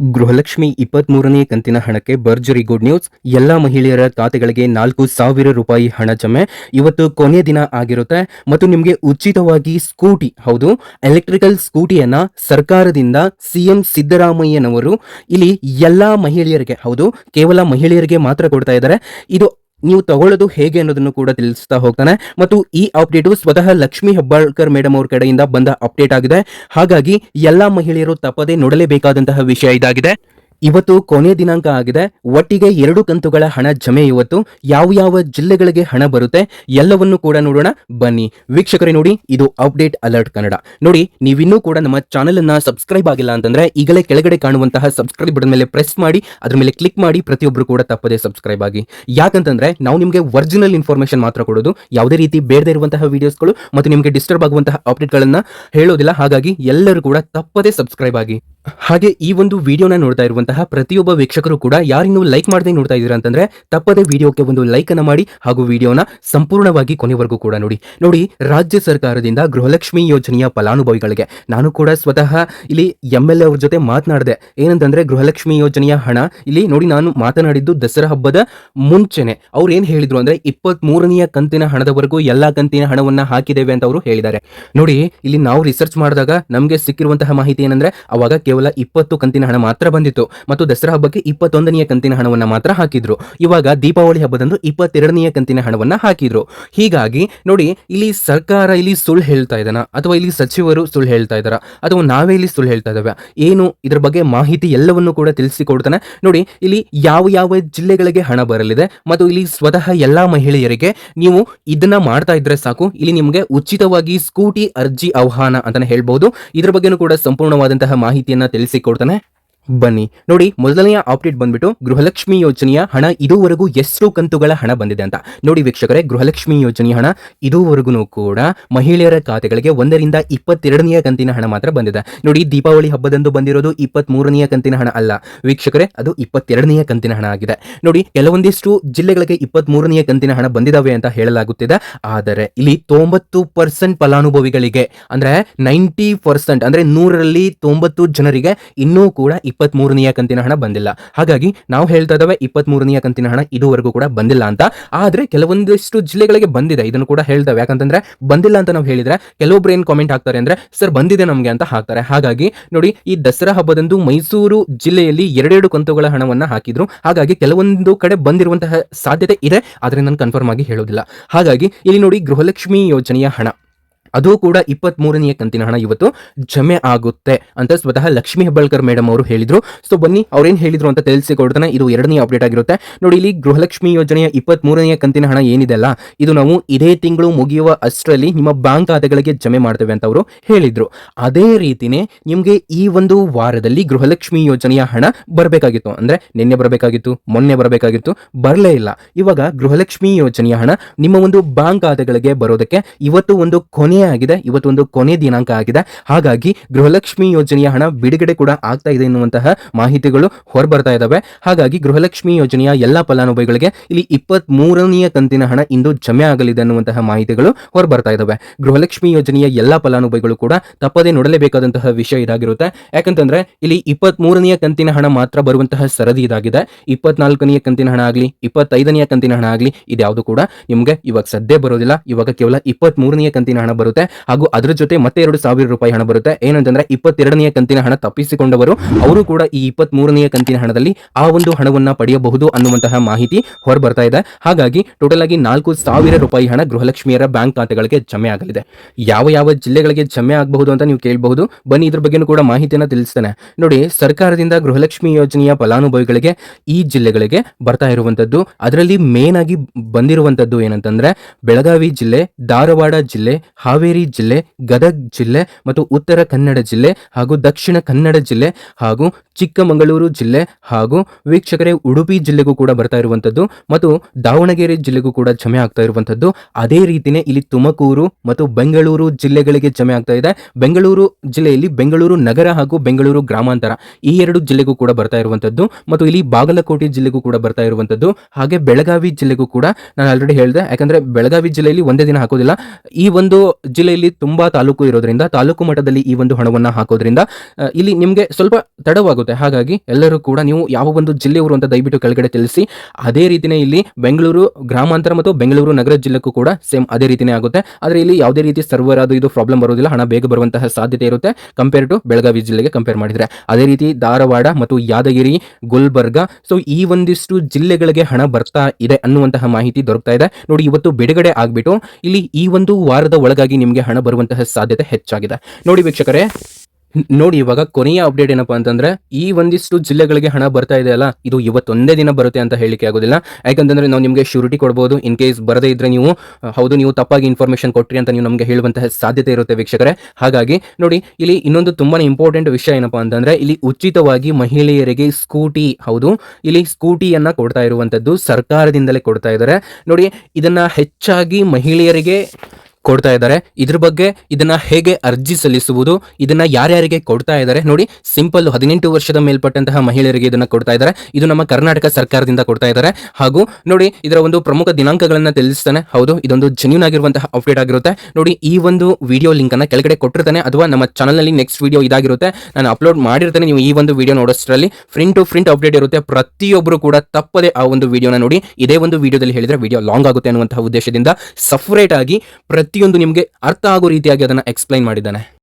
ಗೃಹಲಕ್ಷ್ಮಿ ಇಪ್ಪತ್ಮೂರನೇ ಕಂತಿನ ಹಣಕ್ಕೆ ಭರ್ಜರಿ ಗುಡ್ ನ್ಯೂಸ್. ಎಲ್ಲಾ ಮಹಿಳೆಯರ ಖಾತೆಗಳಿಗೆ ನಾಲ್ಕು ಸಾವಿರ ರೂಪಾಯಿ ಹಣ ಜಮೆ. ಇವತ್ತು ಕೊನೆಯ ದಿನ ಆಗಿರುತ್ತೆ. ಮತ್ತು ನಿಮಗೆ ಉಚಿತವಾಗಿ ಸ್ಕೂಟಿ, ಹೌದು, ಎಲೆಕ್ಟ್ರಿಕಲ್ ಸ್ಕೂಟಿಯನ್ನ ಸರ್ಕಾರದಿಂದ ಸಿಎಂ ಸಿದ್ದರಾಮಯ್ಯನವರು ಇಲ್ಲಿ ಎಲ್ಲಾ ಮಹಿಳೆಯರಿಗೆ, ಹೌದು, ಕೇವಲ ಮಹಿಳೆಯರಿಗೆ ಮಾತ್ರ ಕೊಡ್ತಾ ಇದ್ದಾರೆ. ಇದು ನೀವು ತಗೊಳ್ಳೋದು ಹೇಗೆ ಅನ್ನೋದನ್ನು ಕೂಡ ತಿಳಿಸ್ತಾ ಹೋಗ್ತಾನೆ. ಮತ್ತು ಈ ಅಪ್ಡೇಟು ಸ್ವತಃ ಲಕ್ಷ್ಮಿ ಹೆಬ್ಬಾಳ್ಕರ್ ಮೇಡಮ್ ಅವ್ರ ಕಡೆಯಿಂದ ಬಂದ ಅಪ್ಡೇಟ್ ಆಗಿದೆ. ಹಾಗಾಗಿ ಎಲ್ಲಾ ಮಹಿಳೆಯರು ತಪ್ಪದೇ ನೋಡಲೇಬೇಕಾದಂತಹ ವಿಷಯ ಇದಾಗಿದೆ. ಇವತ್ತು ಕೊನೆ ದಿನಾಂಕ ಆಗಿದೆ. ಒಟ್ಟಿಗೆ ಎರಡು ಕಂತುಗಳ ಹಣ ಜಮೆ ಇವತ್ತು. ಯಾವ ಯಾವ ಜಿಲ್ಲೆಗಳಿಗೆ ಹಣ ಬರುತ್ತೆ ಎಲ್ಲವನ್ನೂ ಕೂಡ ನೋಡೋಣ. ಬನ್ನಿ ವೀಕ್ಷಕರೇ ನೋಡಿ, ಇದು ಅಪ್ಡೇಟ್ ಅಲರ್ಟ್ ಕನ್ನಡ. ನೋಡಿ, ನೀವಿನ್ನೂ ಕೂಡ ನಮ್ಮ ಚಾನೆಲ್ ಅನ್ನ ಸಬ್ಸ್ಕ್ರೈಬ್ ಆಗಿಲ್ಲ ಅಂತಂದ್ರೆ ಈಗಲೇ ಕೆಳಗಡೆ ಕಾಣುವಂತಹ ಸಬ್ಸ್ಕ್ರೈಬ್ ಬಟನ್ ಮೇಲೆ ಪ್ರೆಸ್ ಮಾಡಿ, ಅದ್ರ ಮೇಲೆ ಕ್ಲಿಕ್ ಮಾಡಿ ಪ್ರತಿಯೊಬ್ಬರು ಕೂಡ ತಪ್ಪದೇ ಸಬ್ಸ್ಕ್ರೈಬ್ ಆಗಿ. ಯಾಕಂತಂದ್ರೆ ನಾವು ನಿಮಗೆ ಒರಿಜಿನಲ್ ಇನ್ಫಾರ್ಮೇಶನ್ ಮಾತ್ರ ಕೊಡೋದು, ಯಾವುದೇ ರೀತಿ ಬೇಡದೇ ಇರುವಂತಹ ವಿಡಿಯೋಸ್ಗಳು ಮತ್ತು ನಿಮಗೆ ಡಿಸ್ಟರ್ಬ್ ಆಗುವಂತಹ ಅಪ್ಡೇಟ್ಗಳನ್ನ ಹೇಳೋದಿಲ್ಲ. ಹಾಗಾಗಿ ಎಲ್ಲರೂ ಕೂಡ ತಪ್ಪದೇ ಸಬ್ಸ್ಕ್ರೈಬ್ ಆಗಿ. ಹಾಗೆ ಈ ಒಂದು ವಿಡಿಯೋನ ನೋಡ್ತಾ ಇರುವಂತಹ ಪ್ರತಿಯೊಬ್ಬ ವೀಕ್ಷಕರು ಕೂಡ ಯಾರಿನ್ನೂ ಲೈಕ್ ಮಾಡದೆ ನೋಡ್ತಾ ಇದ್ದೀರಾ ಅಂತಂದ್ರೆ ತಪ್ಪದೇ ವಿಡಿಯೋಕ್ಕೆ ಒಂದು ಲೈಕ್ ಅನ್ನ ಮಾಡಿ ಹಾಗೂ ವಿಡಿಯೋನ ಸಂಪೂರ್ಣವಾಗಿ ಕೊನೆವರೆಗೂ ಕೂಡ ನೋಡಿ. ನೋಡಿ, ರಾಜ್ಯ ಸರ್ಕಾರದಿಂದ ಗೃಹಲಕ್ಷ್ಮಿ ಯೋಜನೆಯ ಫಲಾನುಭವಿಗಳಿಗೆ ನಾನು ಕೂಡ ಸ್ವತಃ ಇಲ್ಲಿ ಎಂ ಎಲ್ ಎ ಅವ್ರ ಜೊತೆ ಮಾತನಾಡಿದೆ. ಏನಂತಂದ್ರೆ ಗೃಹಲಕ್ಷ್ಮಿ ಯೋಜನೆಯ ಹಣ ಇಲ್ಲಿ ನೋಡಿ ನಾನು ಮಾತನಾಡಿದ್ದು ದಸರಾ ಹಬ್ಬದ ಮುಂಚೆನೆ. ಅವ್ರು ಏನ್ ಹೇಳಿದ್ರು ಅಂದ್ರೆ ಇಪ್ಪತ್ತ್ ಮೂರನೆಯ ಕಂತಿನ ಹಣದವರೆಗೂ ಎಲ್ಲಾ ಕಂತಿನ ಹಣವನ್ನ ಹಾಕಿದ್ದೇವೆ ಅಂತ ಅವರು ಹೇಳಿದ್ದಾರೆ. ನೋಡಿ, ಇಲ್ಲಿ ನಾವು ರಿಸರ್ಚ್ ಮಾಡಿದಾಗ ನಮಗೆ ಸಿಕ್ಕಿರುವಂತಹ ಮಾಹಿತಿ ಏನಂದ್ರೆ ಅವಾಗ ಕೇವಲ ಇಪ್ಪತ್ತು ಕಂತಿನ ಹಣ ಮಾತ್ರ ಬಂದಿತ್ತು. ಮತ್ತು ದಸರಾ ಹಬ್ಬಕ್ಕೆ ಇಪ್ಪತ್ತೊಂದನೆಯ ಕಂತಿನ ಹಣವನ್ನು ಮಾತ್ರ ಹಾಕಿದ್ರು. ಇವಾಗ ದೀಪಾವಳಿ ಹಬ್ಬದಂದು ಇಪ್ಪತ್ತೆರಡನೆಯ ಕಂತಿನ ಹಣವನ್ನು ಹಾಕಿದ್ರು. ಹೀಗಾಗಿ ನೋಡಿ, ಇಲ್ಲಿ ಸರ್ಕಾರ ಇಲ್ಲಿ ಸುಳ್ಳು ಹೇಳ್ತಾ ಇದ್ದಾನ? ಅಥವಾ ಇಲ್ಲಿ ಸಚಿವರು ಸುಳ್ಳು ಹೇಳ್ತಾ ಇದ್ದಾರ? ಅಥವಾ ನಾವೇ ಇಲ್ಲಿ ಸುಳ್ಳು ಹೇಳ್ತಾ ಇದ್ದಾವೆ ಏನು ಇದ್ರ ಬಗ್ಗೆ ಮಾಹಿತಿ ಎಲ್ಲವನ್ನು ಕೂಡ ತಿಳಿಸಿಕೊಡ್ತಾನೆ. ನೋಡಿ, ಇಲ್ಲಿ ಯಾವ ಯಾವ ಜಿಲ್ಲೆಗಳಿಗೆ ಹಣ ಬರಲಿದೆ ಮತ್ತು ಇಲ್ಲಿ ಸ್ವತಃ ಎಲ್ಲಾ ಮಹಿಳೆಯರಿಗೆ ನೀವು ಇದನ್ನ ಮಾಡ್ತಾ ಇದ್ರೆ ಸಾಕು. ಇಲ್ಲಿ ನಿಮಗೆ ಉಚಿತವಾಗಿ ಸ್ಕೂಟಿ ಅರ್ಜಿ ಆಹ್ವಾನ ಅಂತಾನೆ ಹೇಳ್ಬಹುದು ಇದ್ರ ಬಗ್ಗೆನೂ ಕೂಡ ಸಂಪೂರ್ಣವಾದಂತಹ ಮಾಹಿತಿಯನ್ನ ತಿಳಿಸಿಕೊಡ್ತಾನೆ. ಬನ್ನಿ. ನೋಡಿ, ಮೊದಲನೆಯ ಅಪ್ಡೇಟ್ ಬಂದ್ಬಿಟ್ಟು ಗೃಹಲಕ್ಷ್ಮಿ ಯೋಜನೆಯ ಹಣ ಇದುವರೆಗೂ ಎಷ್ಟು ಕಂತುಗಳ ಹಣ ಬಂದಿದೆ ಅಂತ. ನೋಡಿ ವೀಕ್ಷಕರೇ, ಗೃಹಲಕ್ಷ್ಮಿ ಯೋಜನೆಯ ಹಣ ಇದುವರೆಗೂ ಕೂಡ ಮಹಿಳೆಯರ ಖಾತೆಗಳಿಗೆ ಒಂದರಿಂದ ಇಪ್ಪತ್ತೆರಡನೆಯ ಕಂತಿನ ಹಣ ಮಾತ್ರ ಬಂದಿದೆ. ನೋಡಿ, ದೀಪಾವಳಿ ಹಬ್ಬದಂದು ಬಂದಿರೋದು ಇಪ್ಪತ್ತ್ ಮೂರನೆಯ ಕಂತಿನ ಹಣ ಅಲ್ಲ. ವೀಕ್ಷಕರೇ, ಅದು ಇಪ್ಪತ್ತೆರಡನೆಯ ಕಂತಿನ ಹಣ ಆಗಿದೆ. ನೋಡಿ, ಕೆಲವೊಂದಿಷ್ಟು ಜಿಲ್ಲೆಗಳಿಗೆ ಇಪ್ಪತ್ತ್ ಮೂರನೆಯ ಕಂತಿನ ಹಣ ಬಂದಿದಾವೆ ಅಂತ ಹೇಳಲಾಗುತ್ತಿದೆ. ಆದರೆ, ಇಲ್ಲಿ ತೊಂಬತ್ತು ಪರ್ಸೆಂಟ್ ಫಲಾನುಭವಿಗಳಿಗೆ, ಅಂದ್ರೆ ನೈಂಟಿ ಪರ್ಸೆಂಟ್ ಅಂದ್ರೆ ನೂರರಲ್ಲಿ ತೊಂಬತ್ತು ಜನರಿಗೆ ಇನ್ನೂ ಕೂಡ ಇಪ್ಪತ್ತ್ ಮೂರನೆಯ ಕಂತಿನ ಹಣ ಬಂದಿಲ್ಲ. ಹಾಗಾಗಿ ನಾವು ಹೇಳ್ತಾ ಇದ್ದಾವೆ ಇಪ್ಪತ್ತ್ ಮೂರನೆಯ ಕಂತಿನ ಹಣ ಇದುವರೆಗೂ ಕೂಡ ಬಂದಿಲ್ಲ ಅಂತ. ಆದ್ರೆ ಕೆಲವೊಂದಿಷ್ಟು ಜಿಲ್ಲೆಗಳಿಗೆ ಬಂದಿದೆ. ಇದನ್ನು ಕೂಡ ಹೇಳ್ತೇವೆ. ಯಾಕಂತಂದ್ರೆ ಬಂದಿಲ್ಲ ಅಂತ ನಾವು ಹೇಳಿದ್ರೆ ಕೆಲವೊಬ್ರು ಏನ್ ಕಾಮೆಂಟ್ ಹಾಕ್ತಾರೆ ಅಂದ್ರೆ, ಸರ್, ಬಂದಿದೆ ನಮಗೆ ಅಂತ ಹಾಕ್ತಾರೆ. ಹಾಗಾಗಿ ನೋಡಿ, ಈ ದಸರಾ ಹಬ್ಬದಂದು ಮೈಸೂರು ಜಿಲ್ಲೆಯಲ್ಲಿ ಎರಡೆರಡು ಕಂತುಗಳ ಹಣವನ್ನ ಹಾಕಿದ್ರು. ಹಾಗಾಗಿ ಕೆಲವೊಂದು ಕಡೆ ಬಂದಿರುವಂತಹ ಸಾಧ್ಯತೆ ಇದೆ. ಆದ್ರೆ ನಾನು ಕನ್ಫರ್ಮ್ ಆಗಿ ಹೇಳೋದಿಲ್ಲ. ಹಾಗಾಗಿ ಇಲ್ಲಿ ನೋಡಿ ಗೃಹಲಕ್ಷ್ಮಿ ಯೋಜನೆಯ ಹಣ. ಅದು ಕೂಡ ಇಪ್ಪತ್ತ್ ಮೂರನೆಯ ಕಂತಿನ ಹಣ ಇವತ್ತು ಜಮೆ ಆಗುತ್ತೆ ಅಂತ ಸ್ವತಃ ಲಕ್ಷ್ಮೀ ಹೆಬ್ಬಾಳ್ಕರ್ ಮೇಡಮ್ ಅವರು ಹೇಳಿದ್ರು. ಸೊ ಬನ್ನಿ ಅವ್ರೇನ್ ಹೇಳಿದ್ರು ಅಂತ ತಿಳಿಸಿಕೊಡ್ತಾನೆ. ಇದು ಎರಡನೇ ಅಪ್ಡೇಟ್ ಆಗಿರುತ್ತೆ. ನೋಡಿ, ಇಲ್ಲಿ ಗೃಹಲಕ್ಷ್ಮಿ ಯೋಜನೆಯ ಇಪ್ಪತ್ತ್ ಮೂರನೆಯ ಕಂತಿನ ಹಣ ಏನಿದೆ ಅಲ್ಲ ಇದು ನಾವು ಇದೇ ತಿಂಗಳು ಮುಗಿಯುವ ಅಷ್ಟರಲ್ಲಿ ನಿಮ್ಮ ಬ್ಯಾಂಕ್ ಖಾತೆಗಳಿಗೆ ಜಮೆ ಮಾಡ್ತೇವೆ ಅಂತ ಅವರು ಹೇಳಿದ್ರು. ಅದೇ ರೀತಿನೇ ನಿಮಗೆ ಈ ಒಂದು ವಾರದಲ್ಲಿ ಗೃಹಲಕ್ಷ್ಮಿ ಯೋಜನೆಯ ಹಣ ಬರಬೇಕಾಗಿತ್ತು. ಅಂದ್ರೆ ನಿನ್ನೆ ಬರಬೇಕಾಗಿತ್ತು, ಮೊನ್ನೆ ಬರಬೇಕಾಗಿತ್ತು, ಬರಲೇ ಇಲ್ಲ. ಇವಾಗ ಗೃಹಲಕ್ಷ್ಮಿ ಯೋಜನೆಯ ಹಣ ನಿಮ್ಮ ಒಂದು ಬ್ಯಾಂಕ್ ಖಾತೆಗಳಿಗೆ ಬರೋದಕ್ಕೆ ಇವತ್ತು ಒಂದು ಕೊನೆ ಆಗಿದೆ. ಇವತ್ತು ಒಂದು ಕೊನೆ ದಿನಾಂಕ ಆಗಿದೆ. ಹಾಗಾಗಿ ಗೃಹಲಕ್ಷ್ಮಿ ಯೋಜನೆಯ ಹಣ ಬಿಡುಗಡೆ ಕೂಡ ಆಗ್ತಾ ಇದೆ ಎನ್ನುವಂತಹ ಮಾಹಿತಿಗಳು ಹೊರಬರ್ತಾ ಇದಾವೆ ಹಾಗಾಗಿ ಗೃಹಲಕ್ಷ್ಮಿ ಯೋಜನೆಯ ಎಲ್ಲಾ ಫಲಾನುಭವಿಗಳಿಗೆ ಇಲ್ಲಿ ಇಪ್ಪತ್ತ್ ಮೂರನೆಯ ಕಂತಿನ ಹಣ ಇಂದು ಜಮೆ ಆಗಲಿದೆ ಅನ್ನುವಂತಹ ಮಾಹಿತಿಗಳು ಹೊರಬರ್ತಾ ಇದಾವೆ ಗೃಹಲಕ್ಷ್ಮಿ ಯೋಜನೆಯ ಎಲ್ಲಾ ಫಲಾನುಭವಿಗಳು ಕೂಡ ತಪ್ಪದೇ ನೋಡಲೇಬೇಕಾದಂತಹ ವಿಷಯ ಇದಾಗಿರುತ್ತೆ. ಯಾಕಂತಂದ್ರೆ ಇಲ್ಲಿ ಇಪ್ಪತ್ತ್ ಮೂರನೆಯ ಕಂತಿನ ಹಣ ಮಾತ್ರ ಬರುವಂತಹ ಸರದಿ ಇದಾಗಿದೆ. ಇಪ್ಪತ್ನಾಲ್ಕನೆಯ ಕಂತಿನ ಹಣ ಆಗಲಿ, ಇಪ್ಪತ್ತೈದನೆಯ ಕಂತಿನ ಹಣ ಆಗಲಿ ಇದ್ಯಾವುದು ಕೂಡ ನಿಮಗೆ ಇವಾಗ ಸದ್ಯ ಬರೋದಿಲ್ಲ. ಇವಾಗ ಕೇವಲ ಇಪ್ಪತ್ತ್ ಮೂರನೆಯ ಕಂತಿನ ಹಣ ಬರುತ್ತೆ. ಹಾಗೂ ಅದರ ಜೊತೆ ಮತ್ತೆ ಎರಡು ಸಾವಿರ ರೂಪಾಯಿ ಹಣ ಬರುತ್ತೆ. ಏನಂತಂದ್ರೆ ಇಪ್ಪತ್ತೆರಡನೆಯ ಕಂತಿನ ಹಣ ತಪ್ಪಿಸಿಕೊಂಡವರು, ಅವರು ಕೂಡ ಈ ಇಪ್ಪತ್ತ್ ಮೂರನೆಯ ಕಂತಿನ ಹಣದಲ್ಲಿ ಆ ಒಂದು ಹಣವನ್ನ ಪಡೆಯಬಹುದು ಅನ್ನುವಂತಹ ಮಾಹಿತಿ ಹೊರಬರ್ತಾ ಇದೆ. ಹಾಗಾಗಿ ಟೋಟಲ್ ಆಗಿ ನಾಲ್ಕು ಸಾವಿರ ರೂಪಾಯಿ ಹಣ ಗೃಹಲಕ್ಷ್ಮಿಯರ ಬ್ಯಾಂಕ್ ಖಾತೆಗಳಿಗೆ ಜಮೆ ಆಗಲಿದೆ. ಯಾವ ಯಾವ ಜಿಲ್ಲೆಗಳಿಗೆ ಜಮೆ ಆಗಬಹುದು ಅಂತ ನೀವು ಕೇಳಬಹುದು. ಬನ್ನಿ, ಇದ್ರ ಬಗ್ಗೆನೂ ಕೂಡ ಮಾಹಿತಿಯನ್ನು ತಿಳಿಸ್ತೇನೆ. ನೋಡಿ, ಸರ್ಕಾರದಿಂದ ಗೃಹಲಕ್ಷ್ಮಿ ಯೋಜನೆಯ ಫಲಾನುಭವಿಗಳಿಗೆ ಈ ಜಿಲ್ಲೆಗಳಿಗೆ ಬರ್ತಾ ಇರುವಂತದ್ದು, ಅದರಲ್ಲಿ ಮೇನ್ ಆಗಿ ಬಂದಿರುವಂತದ್ದು ಏನಂತಂದ್ರೆ, ಬೆಳಗಾವಿ ಜಿಲ್ಲೆ, ಧಾರವಾಡ ಜಿಲ್ಲೆ ಹಾವೇರಿ ಜಿಲ್ಲೆ, ಗದಗ್ ಜಿಲ್ಲೆ ಮತ್ತು ಉತ್ತರ ಕನ್ನಡ ಜಿಲ್ಲೆ ಹಾಗೂ ದಕ್ಷಿಣ ಕನ್ನಡ ಜಿಲ್ಲೆ ಹಾಗೂ ಚಿಕ್ಕಮಗಳೂರು ಜಿಲ್ಲೆ ಹಾಗೂ ವೀಕ್ಷಕರೇ ಉಡುಪಿ ಜಿಲ್ಲೆಗೂ ಕೂಡ ಬರ್ತಾ ಇರುವಂತದ್ದು ಮತ್ತು ದಾವಣಗೆರೆ ಜಿಲ್ಲೆಗೂ ಕೂಡ ಜಮೆ ಆಗ್ತಾ ಇರುವಂತದ್ದು ಅದೇ ರೀತಿನೇ ಇಲ್ಲಿ ತುಮಕೂರು ಮತ್ತು ಬೆಂಗಳೂರು ಜಿಲ್ಲೆಗಳಿಗೆ ಜಮೆ ಆಗ್ತಾ ಇದೆ. ಬೆಂಗಳೂರು ಜಿಲ್ಲೆಯಲ್ಲಿ ಬೆಂಗಳೂರು ನಗರ ಹಾಗೂ ಬೆಂಗಳೂರು ಗ್ರಾಮಾಂತರ ಈ ಎರಡು ಜಿಲ್ಲೆಗೂ ಕೂಡ ಬರ್ತಾ ಇರುವಂತದ್ದು ಮತ್ತು ಇಲ್ಲಿ ಬಾಗಲಕೋಟೆ ಜಿಲ್ಲೆಗೂ ಕೂಡ ಬರ್ತಾ ಇರುವಂತದ್ದು ಹಾಗೆ ಬೆಳಗಾವಿ ಜಿಲ್ಲೆಗೂ ಕೂಡ ನಾನು ಆಲ್ರೆಡಿ ಹೇಳಿದೆ, ಯಾಕಂದ್ರೆ ಬೆಳಗಾವಿ ಜಿಲ್ಲೆಯಲ್ಲಿ ಒಂದೇ ದಿನ ಹಾಕೋದಿಲ್ಲ. ಈ ಒಂದು ಜಿಲ್ಲೆಯಲ್ಲಿ ತುಂಬಾ ತಾಲೂಕು ಇರೋದ್ರಿಂದ, ತಾಲೂಕು ಮಟ್ಟದಲ್ಲಿ ಈ ಒಂದು ಹಣವನ್ನ ಹಾಕೋದ್ರಿಂದ ಇಲ್ಲಿ ನಿಮಗೆ ಸ್ವಲ್ಪ ತಡವಾಗುತ್ತೆ. ಹಾಗಾಗಿ ಎಲ್ಲರೂ ಕೂಡ ನೀವು ಯಾವ ಒಂದು ಜಿಲ್ಲೆಯವರು ಅಂತ ದಯವಿಟ್ಟು ಕೆಳಗಡೆ ತಿಳಿಸಿ. ಅದೇ ರೀತಿನೇ ಇಲ್ಲಿ ಬೆಂಗಳೂರು ಗ್ರಾಮಾಂತರ ಮತ್ತು ಬೆಂಗಳೂರು ನಗರ ಜಿಲ್ಲೆಗೂ ಕೂಡ ಸೇಮ್ ಅದೇ ರೀತಿನೇ ಆಗುತ್ತೆ. ಆದರೆ ಇಲ್ಲಿ ಯಾವುದೇ ರೀತಿ ಸರ್ವರ್ ಅದು ಇದು ಪ್ರಾಬ್ಲಮ್ ಬರೋದಿಲ್ಲ ಹಣ ಬೇಗ ಬರುವಂತಹ ಸಾಧ್ಯತೆ ಇರುತ್ತೆ. ಕಂಪೇರ್ ಟು ಬೆಳಗಾವಿ ಜಿಲ್ಲೆಗೆ ಕಂಪೇರ್ ಮಾಡಿದ್ರೆ. ಅದೇ ರೀತಿ ಧಾರವಾಡ ಮತ್ತು ಯಾದಗಿರಿ, ಗುಲ್ಬರ್ಗ ಸೊ ಈ ಒಂದಿಷ್ಟು ಜಿಲ್ಲೆಗಳಿಗೆ ಹಣ ಬರ್ತಾ ಇದೆ ಅನ್ನುವಂತಹ ಮಾಹಿತಿ ದೊರಕ್ತಾ ಇದೆ. ನೋಡಿ, ಇವತ್ತು ಬಿಡುಗಡೆ ಆಗ್ಬಿಟ್ಟು ಇಲ್ಲಿ ಈ ಒಂದು ವಾರದ ಒಳಗಾಗಿ ನಿಮಗೆ ಹಣ ಬರುವಂತಹ ಸಾಧ್ಯತೆ ಹೆಚ್ಚಾಗಿದೆ. ನೋಡಿ ವೀಕ್ಷಕರೇ ನೋಡಿ ಇವಾಗ ಕೊನೆಯ ಅಪ್ಡೇಟ್ ಏನಪ್ಪಾ ಅಂತಂದ್ರೆ, ಈ ಒಂದಿಷ್ಟು ಜಿಲ್ಲೆಗಳಿಗೆ ಹಣ ಬರ್ತಾ ಇದೆ ಅಲ್ಲ, ಇದು ಇವತ್ತೊಂದೇ ದಿನ ಬರುತ್ತೆ ಅಂತ ಹೇಳಿಕೆ ಆಗೋದಿಲ್ಲ. ಯಾಕಂತಂದ್ರೆ ನಾವು ನಿಮಗೆ ಶ್ಯೂರಿಟಿ ಕೊಡಬಹುದು ಇನ್ ಕೇಸ್ ಬರದೇ ಇದ್ರೆ ನೀವು ಹೌದು, ನೀವು ತಪ್ಪಾಗಿ ಇನ್ಫಾರ್ಮೇಶನ್ ಕೊಟ್ರಿ ಅಂತ ನೀವು ನಮಗೆ ಹೇಳುವಂತಹ ಸಾಧ್ಯತೆ ಇರುತ್ತೆ ವೀಕ್ಷಕರೇ. ಹಾಗಾಗಿ, ನೋಡಿ, ಇಲ್ಲಿ ಇನ್ನೊಂದು ತುಂಬಾನೇ ಇಂಪಾರ್ಟೆಂಟ್ ವಿಷಯ ಏನಪ್ಪಾ ಅಂತಂದ್ರೆ, ಇಲ್ಲಿ ಉಚಿತವಾಗಿ ಮಹಿಳೆಯರಿಗೆ ಸ್ಕೂಟಿ ಹೌದು, ಇಲ್ಲಿ ಸ್ಕೂಟಿಯನ್ನ ಕೊಡ್ತಾ ಇರುವಂತದ್ದು ಸರ್ಕಾರದಿಂದಲೇ ಕೊಡ್ತಾ ಇದ್ದಾರೆ. ನೋಡಿ, ಇದನ್ನ ಹೆಚ್ಚಾಗಿ ಮಹಿಳೆಯರಿಗೆ ಕೊಡ್ತಾ ಇದ್ದಾರೆ. ಇದ್ರ ಬಗ್ಗೆ ಇದನ್ನ ಹೇಗೆ ಅರ್ಜಿ ಸಲ್ಲಿಸುವುದು, ಇದನ್ನ ಯಾರ್ಯಾರಿಗೆ ಕೊಡ್ತಾ ಇದ್ದಾರೆ ನೋಡಿ, ಸಿಂಪಲ್ ಹದಿನೆಂಟು ವರ್ಷದ ಮೇಲ್ಪಟ್ಟಂತಹ ಮಹಿಳೆಯರಿಗೆ ಇದನ್ನ ಕೊಡ್ತಾ ಇದ್ದಾರೆ. ಇದು ನಮ್ಮ ಕರ್ನಾಟಕ ಸರ್ಕಾರದಿಂದ ಕೊಡ್ತಾ ಇದ್ದಾರೆ. ಹಾಗೂ ನೋಡಿ, ಇದರ ಒಂದು ಪ್ರಮುಖ ದಿನಾಂಕಗಳನ್ನ ತಿಳಿಸ್ತಾನೆ. ಹೌದು, ಇದೊಂದು ಜೆನ್ಯೂನ್ ಆಗಿರುವಂತಹ ಅಪ್ಡೇಟ್ ಆಗಿರುತ್ತೆ. ನೋಡಿ, ಈ ಒಂದು ವಿಡಿಯೋ ಲಿಂಕ್ ಅನ್ನ ಕೆಳಗಡೆ ಕೊಟ್ಟಿರ್ತಾನೆ. ಅಥವಾ ನಮ್ಮ ಚಾನಲ್ನಲ್ಲಿ ನೆಕ್ಸ್ಟ್ ವಿಡಿಯೋ ಇದಾಗಿರುತ್ತೆ. ನಾನು ಅಪ್ಲೋಡ್ ಮಾಡಿರ್ತೇನೆ, ನೀವು ಈ ಒಂದು ವಿಡಿಯೋ ನೋಡೋಷ್ಟರಲ್ಲಿ. ಫ್ರಿಂಟ್ ಟು ಫ್ರಿಂಟ್ ಅಪ್ಡೇಟ್ ಇರುತ್ತೆ. ಪ್ರತಿಯೊಬ್ಬರು ಕೂಡ ತಪ್ಪದೆ ಆ ಒಂದು ವಿಡಿಯೋನ ನೋಡಿ, ಇದೇ ಒಂದು ವಿಡಿಯೋದಲ್ಲಿ ಹೇಳಿದ್ರೆ ವಿಡಿಯೋ ಲಾಂಗ್ ಆಗುತ್ತೆ ಅನ್ನುವಂತಹ ಉದ್ದೇಶದಿಂದ ಸಫರೇಟ್ ಆಗಿ ಪ್ರತಿಯೊಂದು ನಿಮಗೆ ಅರ್ಥ ಆಗೋ ರೀತಿಯಾಗಿ ಅದನ್ನ ಎಕ್ಸ್ಪ್ಲೈನ್ ಮಾಡಿದ್ದಾನೆ.